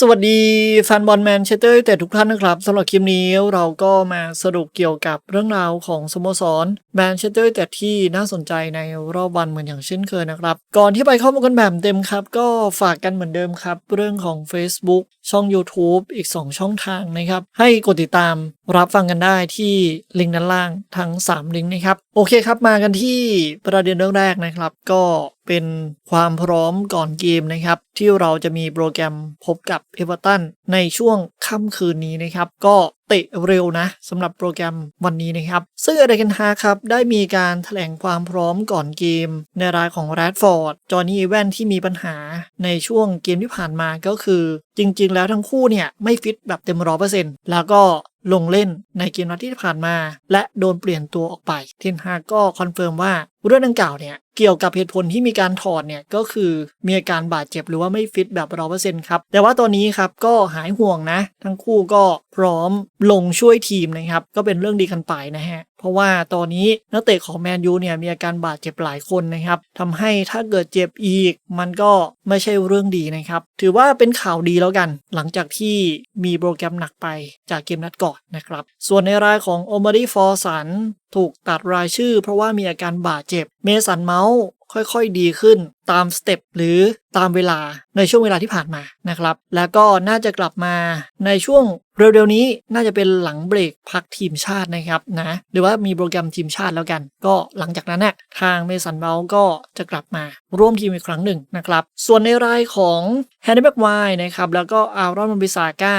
สวัสดีแฟนบอลแมนเชสเตอร์แต่ทุกท่านนะครับสำหรับคลิปนี้เราก็มาสรุปเกี่ยวกับเรื่องราวของสโมสรแมนเชสเตอร์แต่ที่น่าสนใจในรอบวันเหมือนอย่างเช่นเคยนะครับ ก่อนที่ไปเข้ามากันแบบเต็มครับ ก็ฝากกันเหมือนเดิมครับ เรื่องของ Facebook ช่อง YouTube อีก 2 ช่องทางนะครับ ให้กดติดตามรับฟังกันได้ที่ลิงก์ด้านล่างทั้ง 3 ลิงก์นะครับ โอเคครับมากันที่ประเด็นเรื่องแรกนะครับ ก็ เป็นความพร้อมก่อนเกมนะครับ ที่เราจะมีโปรแกรมพบกับเอเวอร์ตันในช่วงค่ำคืนนี้นะครับ ก็เตะเร็วนะสำหรับโปรแกรมวันนี้นะครับ ซึ่งเอเดกันฮาครับได้มีการแถลงความพร้อมก่อนเกม ในรายของแรดฟอร์ดจอห์นนี่แวนที่มีปัญหาในช่วงเกมที่ผ่านมาก็คือ จริง ๆ แล้วทั้งคู่เนี่ย ไม่ฟิตแบบเต็มร้อยเปอร์เซ็นต์แล้วก็ลงเล่นในเกมนัดที่ผ่านมา และโดนเปลี่ยนตัวออกไป เทนฮาก็คอนเฟิร์มว่า เรื่องดังกล่าวเนี่ยเกี่ยวกับเหตุผลที่มีการถอดเนี่ยก็คือมีอาการบาดเจ็บหรือว่าไม่ฟิตแบบร้อยเปอร์เซ็นต์ครับ แต่ว่าตอนนี้ครับก็หายห่วงนะ ทั้งคู่ก็พร้อมลงช่วยทีมนะครับ ก็เป็นเรื่องดีกันไปนะฮะ เพราะว่าตอนนี้นักเตะของแมนยูเนี่ยมีอาการบาดเจ็บหลายคนนะครับทำให้ถ้าเกิดเจ็บอีก มันก็ไม่ใช่เรื่องดีนะครับ ถือว่าเป็นข่าวดีแล้วกัน หลังจากที่มีโปรแกรมหนักไปจากเกมนัดก่อนนะครับ ส่วนในรายของโอมารีฟอร์สันถูกตัดรายชื่อ เพราะว่ามีอาการบาดเจ็บ เมสันเมาส์ค่อยๆดีขึ้นตามสเต็ปหรือตามเวลาในช่วงเวลาที่ผ่านมานะครับ แล้วก็น่าจะกลับมาในช่วงเร็วๆนี้น่าจะเป็นหลังเบรกพักทีมชาตินะครับนะหรือว่ามีโปรแกรมทีมชาติแล้วกัน ก็หลังจากนั้นนะ่ะทางเมสันเบลก็จะกลับมาร่วมทีมอีกครั้งหนึ่งนะครับ ส่วนในรายของแฮนด์แบ็กไวนะครับแล้วก็อารอนมบิซาก้า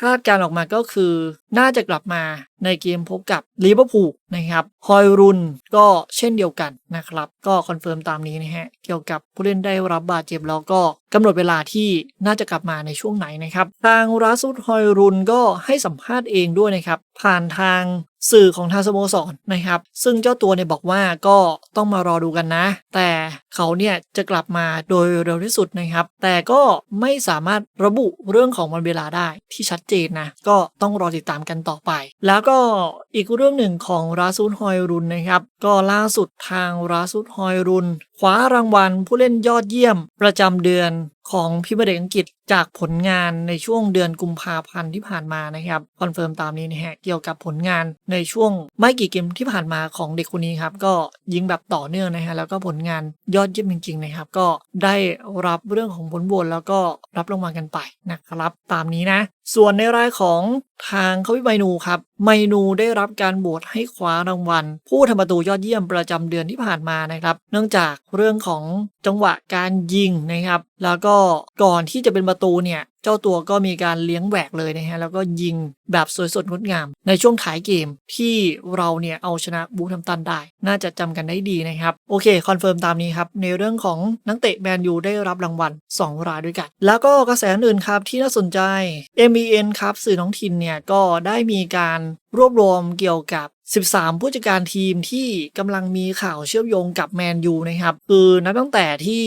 คาดการออกมาก็คือน่าจะกลับมาในเกมพบกับลิเวอร์พูลนะครับฮอยรุนก็เช่นเดียวกันนะครับ ก็คอนเฟิร์มตามนี้นะฮะ เกี่ยวกับผู้เล่นได้รับบาดเจ็บแล้วก็กำหนดเวลาที่น่าจะกลับมาในช่วงไหนนะครับ ทางราซุดฮอยรุนก็ให้สัมภาษณ์เองด้วยนะครับ ผ่านทาง สื่อของทางสโมสรนะครับ ซึ่งเจ้าตัวเนี่ยบอกว่าก็ต้องมารอดูกันนะ แต่เขาเนี่ยจะกลับมาโดยเร็วที่สุดนะครับ แต่ก็ไม่สามารถระบุเรื่องของวันเวลาได้ที่ชัดเจนนะก็ต้องรอติดตามกันต่อไป แล้วก็อีกเรื่องหนึ่งของราซูนฮอยรุนนะครับ ก็ล่าสุดทางราซูนฮอยรุนคว้ารางวัลผู้เล่นยอดเยี่ยม ประจำเดือน ของพิมพ์เด็กอังกฤษจากผลงานในช่วงเดือนกุมภาพันธ์ที่ผ่านมานะครับคอนเฟิร์มตามนี้นะฮะเกี่ยวกับผลงานในช่วงไม่กี่เกมที่ผ่านมาของเด็กคนนี้ครับก็ยิงแบบต่อเนื่องนะฮะแล้วก็ผลงานยอดเยี่ยมจริงๆนะครับก็ได้รับเรื่องของผลบวตแล้วก็รับรางวัลกันไปนะครับ ตามนี้นะ ส่วนในรายของทางเขาวิไมนูครับ ไมนูได้รับการโหวตให้คว้ารางวัล ผู้ทำประตูยอดเยี่ยมประจำเดือนที่ผ่านมานะครับ เนื่องจากเรื่องของจังหวะการยิงนะครับ แล้วก็ก่อนที่จะเป็นประตูเนี่ย จ้าตัวก็มีการเลี้ยงแหวกเลยนะฮะแล้วก็ยิงแบบสวยสดงดงาม ในช่วงท้ายเกมที่เราเนี่ยเอาชนะบูทัมตันได้ น่าจะจำกันได้ดีนะครับ โอเค คอนเฟิร์มตามนี้ครับ ในเรื่องของนักเตะแมนยูได้รับรางวัล 2 รายด้วยกัน แล้วก็กระแสอื่นครับที่น่าสนใจ MBN ครับสื่อน้องถิ่นเนี่ยก็ได้มีการรวบรวมเกี่ยวกับ 13 ผู้จัดการทีมที่กำลังมีข่าวเชื่อมโยงกับแมนยูนะครับ คือนับตั้งแต่ที่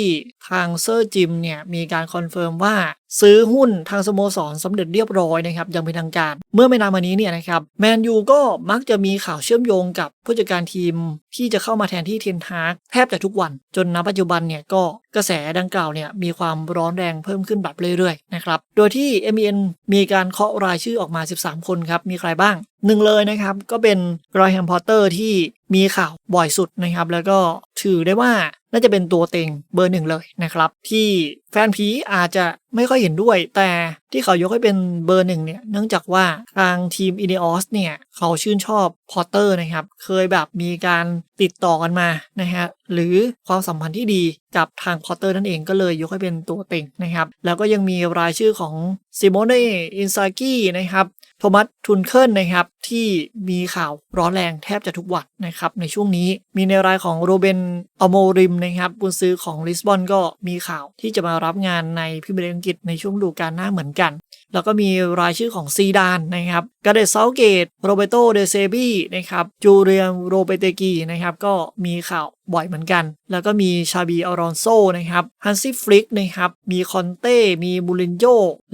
ทางเซอร์จิมเนี่ยมีการคอนเฟิร์มว่า ซื้อหุ้นทางสโมสรสำเร็จเรียบร้อยนะครับยังเป็นทางการ เมื่อไม่นานมานี้เนี่ยนะครับแมนยูก็มักจะมีข่าวเชื่อมโยงกับผู้จัดการทีมที่จะเข้ามาแทนที่เทนฮากแทบจะทุกวัน จนณปัจจุบันเนี่ยก็กระแสดังกล่าวเนี่ยมีความร้อนแรงเพิ่มขึ้นแบบเรื่อยๆนะครับโดยที่ MBN มีการเคาะรายชื่อออกมา 13 คนครับมีใครบ้างหนึ่งเลยนะครับก็เป็นรอยแฮมพอตเตอร์ที่ มีข่าวบ่อยสุดนะครับ แล้วก็ถือได้ว่าน่าจะเป็นตัวเต็งเบอร์หนึ่งเลยนะครับ ที่แฟนผีอาจจะไม่ค่อยเห็นด้วย แต่ที่เขายกให้เป็นเบอร์หนึ่งเนี่ยเนื่องจากว่าทางทีมอินเออสเนี่ยเขาชื่นชอบพอตเตอร์นะครับ เคยแบบมีการติดต่อกันมานะฮะหรือความสัมพันธ์ที่ดีกับทางพอตเตอร์นั่นเองก็เลยยกให้เป็นตัวเต็งนะครับ แล้วก็ยังมีรายชื่อของซิโมเน่อินซากินะครับ โทมัสทุนเคิลนะครับที่มีข่าวร้อนแรงแทบจะทุกวันนะครับในช่วงนี้มีในรายของโรเบนอโมริมนะครับบุญซื้อของลิสบอนก็มีข่าวที่จะมารับงานในพิมพ์อังกฤษในช่วงดูการหน้าเหมือนกัน แล้วก็มีรายชื่อของซีดานนะครับกาเดซาเกตโรเบโตเดเซบีนะครับจูเรียนโรเบเตกีนะครับก็มีข่าวบ่อยเหมือนกัน แล้วก็มีชาบีอารอนโซนะครับฮันซี่ฟลิกนะครับ มีคอนเต้ มีบูรินโย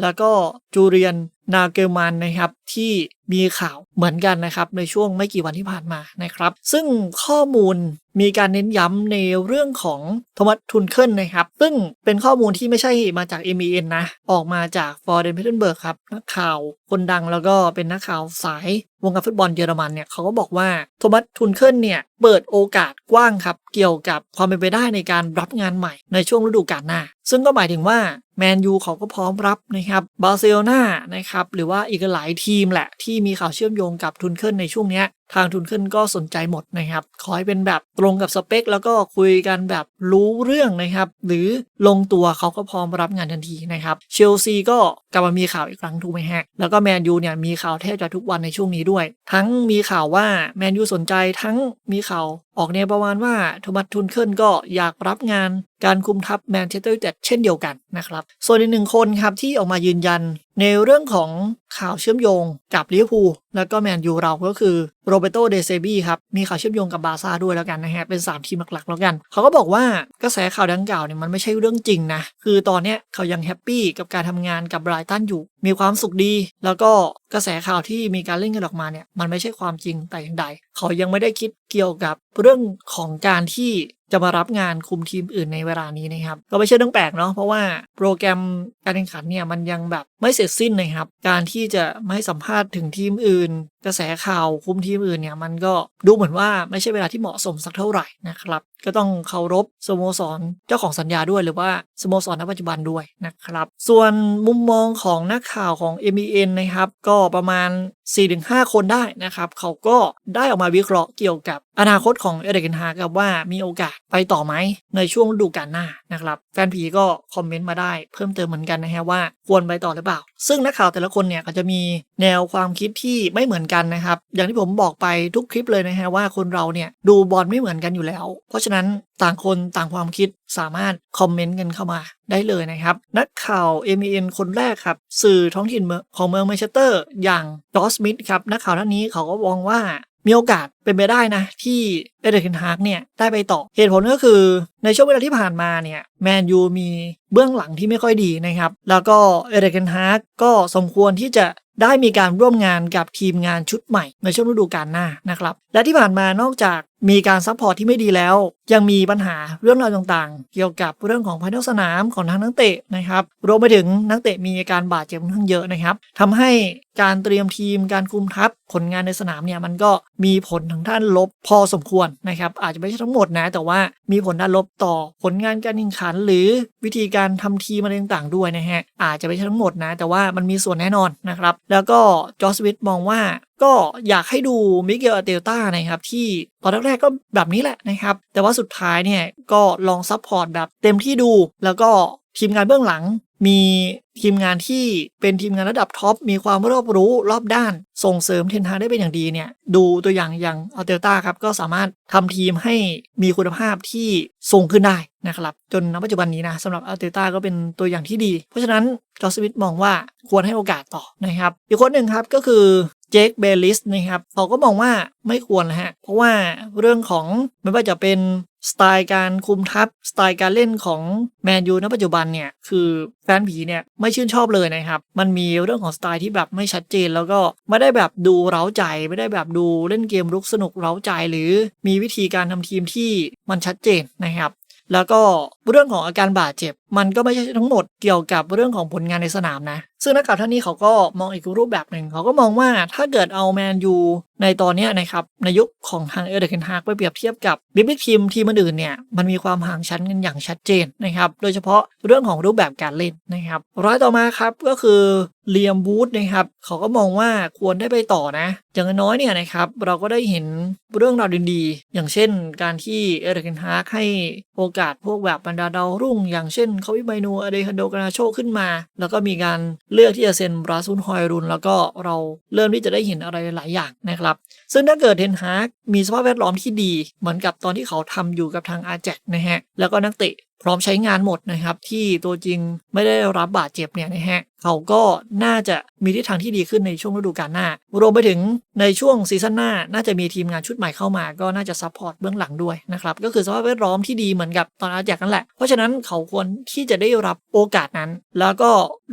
แล้วก็จูเรียนนาเกลมันนะครับที่มีข่าวเหมือนกันนะครับในช่วงไม่กี่วันที่ผ่านมานะครับ ซึ่งข้อมูลมีการเน้นย้ำในเรื่องของโทมัสทุนเคิลนะครับ ซึ่งเป็นข้อมูลที่ไม่ใช่มาจาก MEN นะ ออกมาจากฟอร์เดนเพเทนเบิร์กครับนักข่าวคนดังแล้วก็เป็นนักข่าวสายวงการฟุตบอลเยอรมันเนี่ยเขาก็บอกว่าโทมัสทุนเคิลเนี่ยเปิดโอกาสกว้างครับ เกี่ยวกับความเป็นไปได้ในการรับงานใหม่ในช่วงฤดูกาลหน้า ซึ่งก็หมายถึงว่าแมนยูเขาก็พร้อมรับนะครับบาร์เซโลนานะครับหรือว่าอีกหลายทีมแหละที่มีข่าวเชื่อมโยงกับทุนเคิลในช่วงนี้ทางทุนเคิลก็สนใจหมดนะครับ ขอให้เป็นแบบตรงกับสเปค แล้วก็คุยกันแบบรู้เรื่องนะครับ หรือลงตัวเขาก็พร้อมรับงานทันทีนะครับ เชลซีก็กลับมามีข่าวอีกครั้งถูกไหมฮะ แล้วก็แมนยูเนี่ยมีข่าวแทบจะทุกวันในช่วงนี้ด้วย ทั้งมีข่าวว่าแมนยูสนใจทั้งมีข่าว ออกแนวประมาณว่าโทมัสทุนเคิลก็อยากรับงานการคุมทัพแมนเชสเตอร์ยูไนเต็ดเช่นเดียวกันนะครับ ส่วนอีกหนึ่งคนครับที่ออกมายืนยัน ในเรื่องของข่าวเชื่อมโยงกับลิเวอร์พูลแล้วก็แมนยูเราก็คือโรเบโตเดเซบีครับมีข่าวเชื่อมโยงกับบาร์ซ่าด้วยแล้วกันนะฮะเป็น 3 ทีมหลักๆแล้วกัน เขาก็บอกว่ากระแสข่าวดังกล่าวเนี่ยมันไม่ใช่เรื่องจริงนะ คือตอนเนี้ยเขายังแฮปปี้กับการทำงานกับไบรตันอยู่ มีความสุขดี แล้วก็กระแสข่าวที่มีการเล่นกันออกมาเนี่ยมันไม่ใช่ความจริงแต่อย่างใด เขายังไม่ได้คิดเกี่ยวกับเรื่องของการที่ จะมารับงานคุมทีมอื่นในเวลานี้นะครับ ก็ไม่ใช่เรื่องแปลกเนาะเพราะว่าโปรแกรมการแข่งขันเนี่ยมันยังแบบไม่เสร็จสิ้นนะครับ การที่จะไม่ให้สัมภาษณ์ถึงทีมอื่น กระแสข่าวคุมทีมอื่นเนี่ยมันก็ดูเหมือนว่าไม่ใช่เวลาที่เหมาะสมสักเท่าไหร่นะครับ ก็ต้องเคารพสโมสรเจ้าของสัญญาด้วยหรือว่าสโมสรณปัจจุบันด้วยนะครับ ส่วนมุมมองของนักข่าวของ m อ n นะครับ ก็ประมาณ 4-5 คนได้นะครับ เขาก็ได้ออกมาวิเคราะห์เกี่ยวกับ อนาคตของเอเดกินฮากับว่ามีโอกาสไปต่อไหมในช่วงฤดูกาลหน้านะครับแฟนผีก็คอมเมนต์มาได้เพิ่มเติมเหมือนกันนะฮะว่าควรไปต่อหรือเปล่า ซึ่งนักข่าวแต่ละคนเนี่ยก็จะมีแนวความคิดที่ไม่เหมือนกันนะครับอย่างที่ผมบอกไปทุกคลิปเลยนะฮะว่าคนเราเนี่ยดูบอลไม่เหมือนกันอยู่แล้ว เพราะฉะนั้นต่างคนต่างความคิดสามารถคอมเมนต์กันเข้ามาได้เลยนะครับ นักข่าว m อ n คนแรกครับ สื่อท้องถิ่นเมืองของเมืองแมนเชสเตอร์อย่างจอสมิธครับนักข่าวท่านนี้เขาก็มองว่ามีโอกาส เป็นไปได้นะ ที่เอเดริกนฮาร์กเนี่ยได้ไปต่อเหตุผลก็คือในช่วงเวลาที่ผ่านมาเนี่ยแมนยูมีเบื้องหลังที่ไม่ค่อยดีนะครับ แล้วก็เอเดริกนฮาร์กก็สมควรที่จะได้มีการร่วมงานกับทีมงานชุดใหม่ ในช่วงฤดูกาลหน้านะครับ และที่ผ่านมานอกจากมีการซัพพอร์ตที่ไม่ดีแล้ว ยังมีปัญหาเรื่องราวต่างๆ เกี่ยวกับเรื่องของภายนอกสนามของทางนักเตะนะครับรวมไปถึงนักเตะมีอาการบาดเจ็บค่อนข้างเยอะนะครับทำให้การเตรียมทีมการคุมทัพผลงานในสนามเนี่ยมันก็มีผลทงด้านลบพอสมควรนะครับ อาจจะไม่ใช่ทั้งหมดนะ แต่ว่ามีผลด้านลบต่อผลงานการแข่งขัน หรือวิธีการทำทีมอะไรต่างๆด้วยนะฮะอาจจะไม่ใช่ทั้งหมดนะ แต่ว่ามันมีส่วนแน่นอนนะครับ แล้วก็จอร์สวิตมองว่าก็อยากให้ดูมิเกลอาเตลต้านะครับ ที่ตอนแรกๆก็แบบนี้แหละนะครับ แต่ว่าสุดท้ายเนี่ยก็ลองซัพพอร์ตแบบเต็มที่ดูแล้วก็ทีมงานเบื้องหลัง มีทีมงานที่เป็นทีมงานระดับท็อปมีความรอบรู้รอบด้าน ส่งเสริมเทนฮาได้เป็นอย่างดีเนี่ย ดูตัวอย่างอย่างอัลเตลต้าครับ ก็สามารถทำทีมให้มีคุณภาพที่สูงขึ้นได้นะครับ จนณปัจจุบันนี้นะสำหรับอัลเตลต้าก็เป็นตัวอย่างที่ดี เพราะฉะนั้นจอสวิตมองว่าควรให้โอกาสต่อนะครับ อีกคนหนึ่งครับก็คือ เจคเบลลิสนะครับเขาก็มองว่าไม่ควรนะฮะ เพราะว่าเรื่องของไม่ว่าจะเป็นสไตล์การคุมทัพสไตล์การเล่นของแมนยูณปัจจุบันเนี่ย คือแฟนผีเนี่ยไม่ชื่นชอบเลยนะครับ มันมีเรื่องของสไตล์ที่แบบไม่ชัดเจน แล้วก็ไม่ได้แบบดูเร้าใจ ไม่ได้แบบดูเล่นเกมรุกสนุกเร้าใจ หรือมีวิธีการทำทีมที่มันชัดเจนนะครับแล้วก็เรื่องของอาการบาดเจ็บ มันก็ไม่ใช่ทั้งหมดเกี่ยวกับเรื่องของผลงานในสนามนะซึ่งนักข่าวท่านนี้เขาก็มองอีกรูปแบบหนึ่งเขาก็มองว่าถ้าเกิดเอาแมนยูในตอนนี้นะครับในยุคของทางเอเดอร์เคนฮากไปเปรียบเทียบกับบิ๊กทีมทีมอื่นเนี่ยมันมีความห่างชั้นกันอย่างชัดเจนนะครับโดยเฉพาะเรื่องของรูปแบบการเล่นนะครับร้อยต่อมาครับก็คือเลียมบูธนะครับเขาก็มองว่าควรได้ไปต่อนะ อย่างน้อยเนี่ยนะครับเราก็ได้เห็นเรื่องราวดีๆ อย่างเช่น การที่เอเดอร์เคนฮากให้โอกาสพวกแบบบรรดาดาวรุ่ง อย่างเช่น เขาวิไมนูอเดคันโดกานาโชขึ้นมา แล้วก็มีการเลือกที่จะเซ็นบราซุนฮอยรุน แล้วก็เราเริ่มที่จะได้เห็นอะไรหลายอย่างนะครับ ซึ่งถ้าเกิดเทนฮากมีสภาพแวดล้อมที่ดี เหมือนกับตอนที่เขาทำอยู่กับทางอาแจกนะฮะแล้วก็นักเตะ พร้อมใช้งานหมดนะครับ ที่ตัวจริงไม่ได้รับบาดเจ็บเนี่ยนะฮะเขาก็น่าจะมีทิศทางที่ดีขึ้นในช่วงฤดูกาลหน้า รวมไปถึงในช่วงซีซั่นหน้า น่าจะมีทีมงานชุดใหม่เข้ามา ก็น่าจะซัพพอร์ตเบื้องหลังด้วยนะครับ ก็คือสภาพแวดล้อมที่ดีเหมือนกับตอนอาแจกนั่นแหละ เพราะฉะนั้นเขาควรที่จะได้รับโอกาสนั้น แล้วก็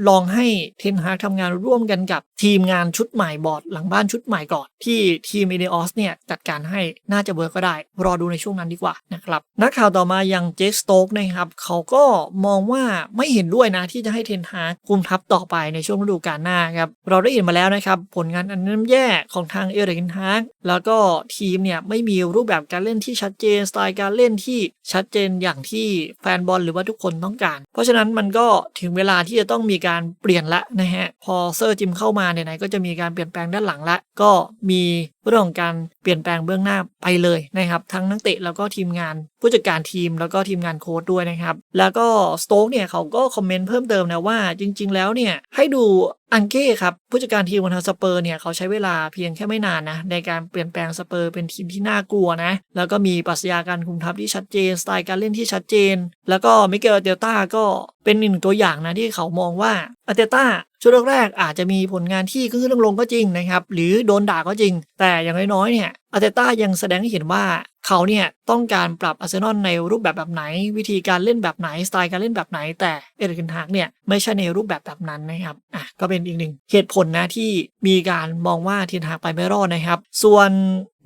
ลองให้เทนฮากทำงานร่วมกันกับทีมงานชุดใหม่บอร์ดหลังบ้านชุดใหม่ก่อน ที่ทีมเอเดออสเนี่ยจัดการให้น่าจะเวิร์กก็ได้ รอดูในช่วงนั้นดีกว่านะครับนักข่าวต่อมาอย่างเจสโต๊กนะครับเขาก็มองว่าไม่เห็นด้วยนะที่จะให้เทนฮาคุมทัพต่อไปในช่วงฤดูกาลหน้าครับเราได้เห็นมาแล้วนะครับผลงานอันน้ำแย่ของทางเอริกเทนฮากแล้วก็ทีมเนี่ยไม่มีรูปแบบการเล่นที่ชัดเจนสไตล์การเล่นที่ชัดเจนอย่างที่แฟนบอลหรือว่าทุกคนต้องการ เพราะฉะนั้นมันก็ถึงเวลาที่จะต้องมีการเปลี่ยนละนะฮะพอเซอร์จิมเข้ามาไหนๆก็จะมีการเปลี่ยนแปลงด้านหลังละก็มี เรื่องของการเปลี่ยนแปลงเบื้องหน้าไปเลยนะครับ ทั้งนักเตะแล้วก็ทีมงาน ผู้จัดการทีมแล้วก็ทีมงานโค้ดด้วยนะครับ แล้วก็สโต๊กเนี่ยเขาก็คอมเมนต์เพิ่มเติมนะว่าจริง ๆ แล้วเนี่ยให้ดูอังเก้ครับผู้จัดการทีมวันทางสเปอร์เนี่ยเขาใช้เวลาเพียงแค่ไม่นานนะในการเปลี่ยนแปลงสเปอร์เป็นทีมที่น่ากลัวนะแล้วก็มีปรัชญาการคุมทัพที่ชัดเจนสไตล์การเล่นที่ชัดเจน แล้วก็มิเกลเดลต้าก็เป็นหนึ่งตัวอย่างนะที่เขามองว่าอเตต้าช่วงแรกๆอาจจะมีผลงานที่ขึ้นลงก็จริงนะครับหรือโดนด่าก็จริง แต่อย่างน้อยๆเนี่ย อาเตต้ายังแสดงให้เห็นว่าเขาเนี่ยต้องการปรับอาร์เซนอลในรูปแบบแบบไหน วิธีการเล่นแบบไหนสไตล์การเล่นแบบไหน แต่เอริกเทนฮากเนี่ยไม่ใช่ในรูปแบบแบบนั้นนะครับอะก็เป็นอีกหนึ่งเหตุผลนะที่มีการมองว่าเทนฮากไปไม่รอดนะครับ ส่วน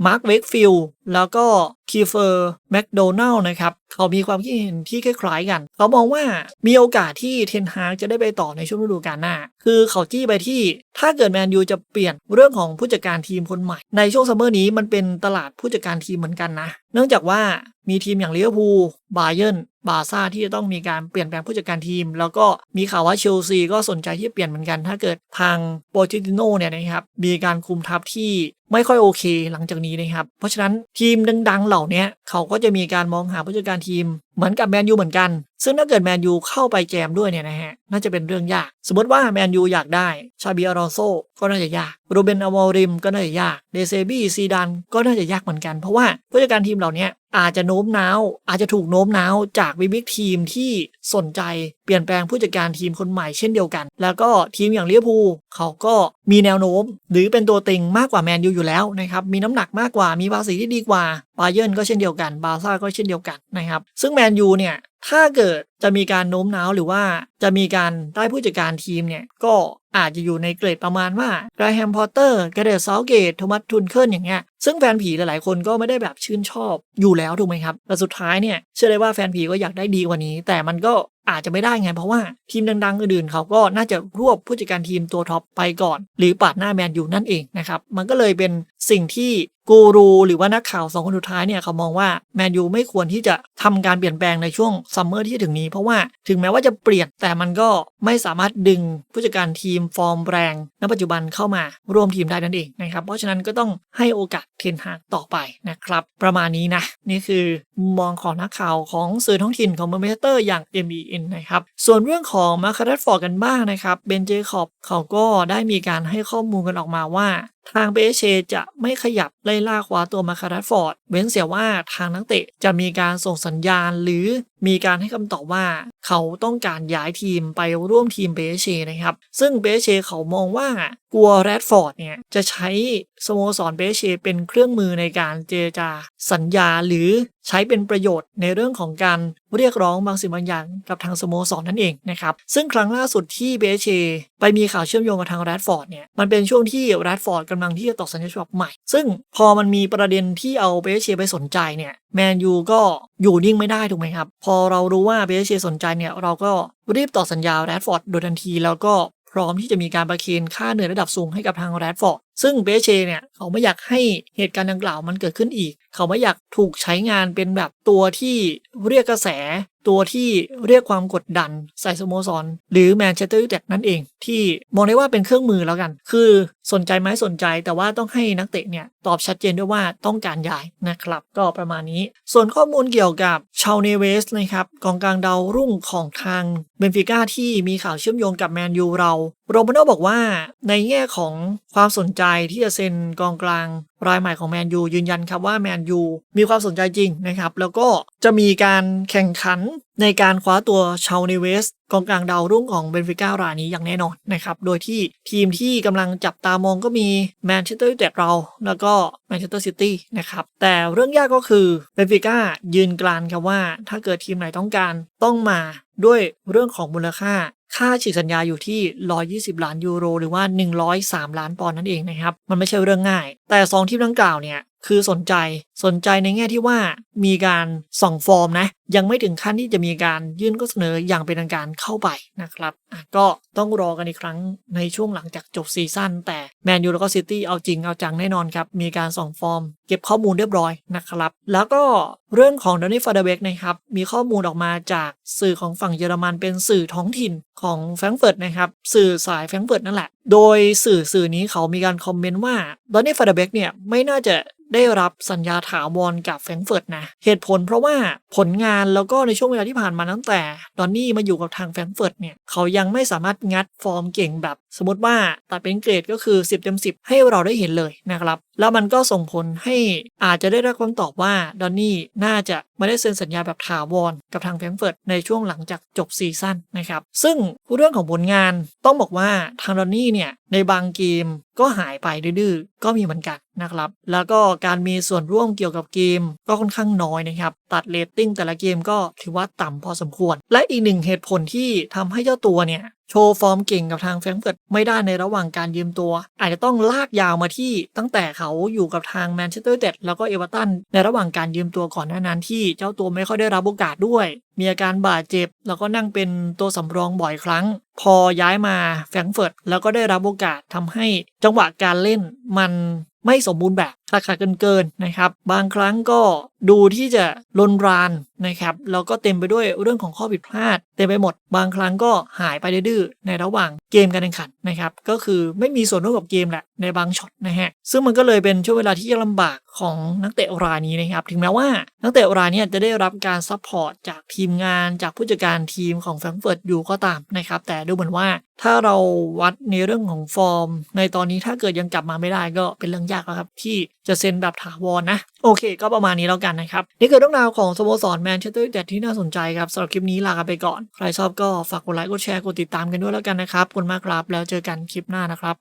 มาร์คเวกฟิลแล้วก็คีเฟอร์แมคโดนัลล์นะครับ เขามีความคิดเห็นที่คล้ายๆกัน เขามองว่ามีโอกาสที่เทนฮากจะได้ไปต่อในช่วงฤดูกาลหน้า คือเขาจี้ไปที่ถ้าเกิดแมนยูจะเปลี่ยนเรื่องของผู้จัดการทีมคนใหม่ ในช่วงซัมเมอร์นี้มันเป็นตลาดผู้จัดการทีมเหมือนกันนะเนื่องจากว่ามีทีมอย่างลิเวอร์พูลบาเยิร์นบาซ่าที่จะต้องมีการเปลี่ยนแปลงผู้จัดการทีม แล้วก็มีข่าวว่าเชลซีก็สนใจที่จะเปลี่ยนเหมือนกัน ถ้าเกิดทางโปรจิติโนเนี่ยนะครับมีการคุมทัพที่ไม่ค่อยโอเคหลังจากนี้นะครับ เพราะฉะนั้นทีมดังๆ เหล่านี้เขาก็จะมีการมองหาผู้จัดการทีม เหมือนกับแมนยูเหมือนกัน ซึ่งถ้าเกิดแมนยูเข้าไปแจมด้วยเนี่ยนะฮะ น่าจะเป็นเรื่องยาก สมมติว่าแมนยูอยากได้ชาบีอารอนโซก็น่าจะยากโรเบนอมอริมก็น่าจะยาก เดเซบี้ซีดันก็น่าจะยากเหมือนกัน เพราะว่าผู้จัดการทีมเหล่านี้อาจจะโน้มน้าว อาจจะถูกโน้มน้าวจากวิบิกทีมที่สนใจเปลี่ยนแปลงผู้จัดการทีมคนใหม่เช่นเดียวกัน แล้วก็ทีมอย่างลิเวอร์พูเขาก็มีแนวโน้ม หรือเป็นตัวเต็งมากกว่าแมนยูอยู่แล้วนะครับ มีน้ำหนักมากกว่ามีภาษีที่ดีกว่าบาเยิร์นก็เช่นเดียวกันบาซ่าก็เช่นเดียวกันนะครับ ซึ่งแมนยูเนี่ยถ้าเกิดจะมีการโน้มน้าวหรือว่าจะมีการได้ผู้จัดการทีมเนี่ย ก็อาจจะอยู่ในเกรดประมาณว่าไรแฮมพอตเตอร์กระเดตเซาวเกตโทมัสทุนเคิลอย่างเงี้ยซึ่งแฟนผีหลายๆคนก็ไม่ได้แบบชื่นชอบอยู่แล้วถูกไหมครับแต่สุดท้ายเนี่ยเชื่อได้ว่าแฟนผีก็อยากได้ดีกว่านี้ แต่มันก็ อาจจะไม่ได้ไงเพราะว่าทีมดังๆอื่นๆเขาก็น่าจะรวบผู้จัดการทีมตัวท็อปไปก่อน หรือปาดหน้าแมนยูนั่นเองนะครับมันก็เลยเป็นสิ่งที่กูรูหรือว่านักข่าวสองคนสุดท้ายเนี่ยเขามองว่าแมนยูไม่ควรที่จะทำการเปลี่ยนแปลงในช่วงซัมเมอร์ที่ถึงนี้ เพราะว่าถึงแม้ว่าจะเปลี่ยนแต่มันก็ไม่สามารถดึงผู้จัดการทีมฟอร์มแรงณปัจจุบันเข้ามาร่วมทีมได้นั่นเองนะครับเพราะฉะนั้นก็ต้องให้โอกาสเทนฮากต่อไปนะครับ ประมาณนี้นะนี่คือมองของนักข่าวของสื่อท้องถิ่นของเมอร์เมเตอร์อย่าง m e นะครับ ส่วนเรื่องของมาคาร์ดฟอร์กันบ้างนะครับเบนเจคอบเขาก็ได้มีการให้ข้อมูลกันออกมาว่า ทางเบเชจะไม่ขยับไล่ล่าคว้าตัวมาคารัตฟอร์ด เว้นเสียว่าทางนักเตะจะมีการส่งสัญญาณหรือมีการให้คำตอบว่า เขาต้องการย้ายทีมไปร่วมทีมเบเชนะครับ ซึ่งเบเชเขามองว่ากลัวแรดฟอร์ดเนี่ยจะใช้สโมสรเบเชเป็นเครื่องมือในการเจรจาสัญญาหรือใช้เป็นประโยชน์ในเรื่องของการเรียกร้องบางสิ่งบางอย่างกับทางสโมสรนนั่นเองนะครับ ซึ่งครั้งล่าสุดที่เบเช ไปมีข่าวเชื่อมโยงกับทางแรดฟอร์ดเนี่ยมันเป็นช่วงที่แรดฟอร์ดกำลังที่จะตกสัญญาฉบับใหม่ ซึ่งพอมันมีประเด็นที่เอาเบเชยไปสนใจเนี่ยแมนยูก็อยู่นิ่งไม่ได้ถูกไหมครับ พอเรารู้ว่าเบเชยสนใจเนี่ยเราก็รีบต่อสัญญาแรดฟอร์ดโดยทันทีแล้วก็พร้อมที่จะมีการประเคนค่าเหนื่อยระดับสูงให้กับทางแรดฟอร์ด ซึ่งเบเชเนี่ยเขาไม่อยากให้เหตุการณ์ดังกล่าวมันเกิดขึ้นอีก เขาไม่อยากถูกใช้งานเป็นแบบตัวที่เรียกกระแส ตัวที่เรียกความกดดันใส่สโมสร หรือแมนเชสเตอร์ยูไนเต็ดนั่นเอง ที่มองได้ว่าเป็นเครื่องมือแล้วกัน คือสนใจไหมสนใจแต่ว่าต้องให้นักเตะเนี่ยตอบชัดเจนด้วยว่าต้องการย้ายนะครับ ก็ประมาณนี้ ส่วนข้อมูลเกี่ยวกับชาวเนเวสนะครับกองกลางดาวรุ่งของทางเบนฟิก้าที่มีข่าวเชื่อมโยงกับแมนยูเราโรมาโนบอกว่าในแง่ของความสนใจที่จะเซ็นกองกลางรายใหม่ของแมนยูยืนยันครับว่าแมนยูมีความสนใจจริงนะครับ แล้วก็จะมีการแข่งขันในการคว้าตัวชาวเนเวสกองกลางดาวรุ่งของเบนฟิก้ารายนี้อย่างแน่นอนนะครับ โดยที่ทีมที่กำลังจับตามองก็มีแมนเชสเตอร์ยูไนเต็ดเรา แล้วก็แมนเชสเตอร์ซิตี้นะครับ แต่เรื่องยากก็คือเบนฟิก้ายืนกรานครับว่า ถ้าเกิดทีมไหนต้องการต้องมาด้วยเรื่องของมูลค่า ค่าฉีกสัญญาอยู่ที่ 120 ล้านยูโร หรือว่า 103 ล้านปอนด์นั่นเองนะครับ มันไม่ใช่เรื่องง่าย แต่ 2 ทีมดังกล่าวเนี่ย คือสนใจ สนใจในแง่ที่ว่ามีการส่องฟอร์มนะ ยังไม่ถึงขั้นที่จะมีการยื่นข้อเสนออย่างเป็นทางการเข้าไปนะครับก็ต้องรอกันอีกครั้งในช่วงหลังจากจบซีซั่นแต่แมนยูแล้วก็ซิตี้เอาจริงเอาจังแน่นอนครับ มีการส่องฟอร์ม เก็บข้อมูลเรียบร้อยนะครับ แล้วก็เรื่องของดอนนี่ฟาเดเบกนะครับ มีข้อมูลออกมาจากสื่อของฝั่งเยอรมันเป็นสื่อท้องถิ่นของแฟรงเฟิร์ตนะครับ สื่อสายแฟรงเฟิร์ตนั่นแหละ โดยสื่อสื่อนี้เขามีการคอมเมนต์ว่าดอนนี่ฟาเดเบกเนี่ยไม่น่าจะได้รับสัญญาถาวรกับแฟรงเฟิร์ตนะเหตุผลเพราะว่าผลงานแล้วก็ในช่วงเวลาที่ผ่านมาตั้งแต่ดอนนี่มาอยู่กับทางแฟรงเฟิร์ตเนี่ยเขายังไม่สามารถงัดฟอร์มเก่งแบบ สมมติว่าตัดเป็นเกรดก็คือ 10เต็ม10 ให้เราได้เห็นเลยนะครับ แล้วมันก็ส่งผลให้อาจจะได้รับคำตอบว่าดอนนี่น่าจะ ไม่ได้เซ็นสัญญาแบบถาวรกับทางแฟรงก์เฟิร์ตในช่วงหลังจากจบซีซั่นนะครับ ซึ่งเรื่องของผลงานต้องบอกว่าทางดอนนี่เนี่ยในบางเกมก็หายไปดื้อๆก็มีเหมือนกันนะครับ แล้วก็การมีส่วนร่วมเกี่ยวกับเกมก็ค่อนข้างน้อยนะครับ ตัดเรตติ้งแต่ละเกมก็ถือว่าต่ำพอสมควร และอีกหนึ่งเหตุผลที่ทำให้เจ้าตัวเนี่ย โชว์ฟอร์มเก่งกับทางแฟรงก์เฟิร์ตไม่ได้ในระหว่างการยืมตัว อาจจะต้องลากยาวมาที่ตั้งแต่เขาอยู่กับทางแมนเชสเตอร์ยูไนเต็ดแล้วก็เอเวอร์ตันในระหว่างการยืมตัวก่อนหน้านั้นที่เจ้าตัวไม่ค่อยได้รับโอกาสด้วย มีอาการบาดเจ็บ แล้วก็นั่งเป็นตัวสำรองบ่อยครั้ง พอย้ายมาแฟรงก์เฟิร์ตแล้วก็ได้รับโอกาสทำให้จังหวะการเล่นมันไม่สมบูรณ์แบบ ขาดขาเกินเกินๆนะครับ บางครั้งก็ดูที่จะลนรานนะครับแล้วก็เต็มไปด้วยเรื่องของข้อผิดพลาด เต็มไปหมด บางครั้งก็หายไปดื้อในระหว่างเกมการแข่งขันนะครับ ก็คือไม่มีส่วนร่วมกับเกมแหละในบางช็อตนะฮะซึ่งมันก็เลยเป็นช่วงเวลาที่ยากลำบากของนักเตะรายนี้นะครับ ถึงแม้ว่านักเตะรายนี้จะได้รับการซัพพอร์ตจากทีมงานจากผู้จัดการทีมของแฟรงก์เฟิร์ตอยู่ก็ตามนะครับแต่ดูเหมือนว่าถ้าเราวัดในเรื่องของฟอร์ม ในตอนนี้ถ้าเกิดยังกลับมาไม่ได้ก็เป็นเรื่องยากแล้วครับที่ จะเซ็นแบบถาวรนะ โอเค ก็ประมาณนี้แล้วกันนะครับ นี่คือเรื่องราวของสโมสรแมนเชสเตอร์ยูไนเต็ดที่น่าสนใจครับสำหรับคลิปนี้ลากันไปก่อน ใครชอบก็ฝากกดไลค์กดแชร์กดติดตามกันด้วยแล้วกันนะครับขอบคุณมากครับแล้วเจอกันคลิปหน้านะครับ